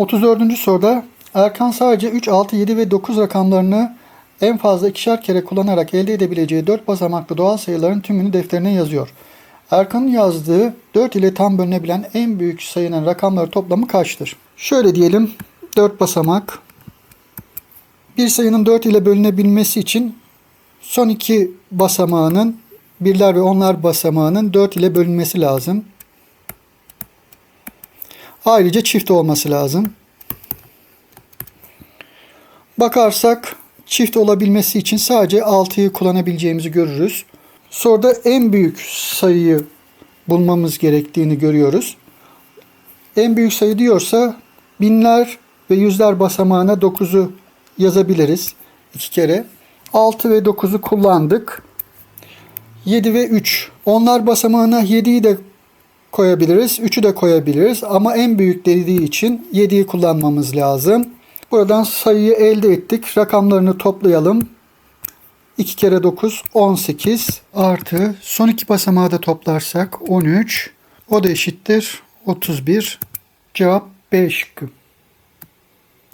34. soruda Erkan sadece 3, 6, 7 ve 9 rakamlarını en fazla ikişer kere kullanarak elde edebileceği 4 basamaklı doğal sayıların tümünü defterine yazıyor. Erkan'ın yazdığı 4 ile tam bölünebilen en büyük sayının rakamları toplamı kaçtır? Şöyle diyelim 4 basamak. Bir sayının 4 ile bölünebilmesi için son iki basamağının birler ve onlar basamağının 4 ile bölünmesi lazım. Ayrıca çift olması lazım. Bakarsak çift olabilmesi için sadece 6'yı kullanabileceğimizi görürüz. Soruda en büyük sayıyı bulmamız gerektiğini görüyoruz. En büyük sayı diyorsa binler ve yüzler basamağına 9'u yazabiliriz. iki kere. 6 ve 9'u kullandık. 7 ve 3. Onlar basamağına 7'yi de koyabiliriz. 3'ü de koyabiliriz. Ama en büyük dediği için 7'yi kullanmamız lazım. Buradan sayıyı elde ettik. Rakamlarını toplayalım. 2 kere 9 18 artı son iki basamağı da toplarsak 13. O da eşittir 31. Cevap B şıkkı.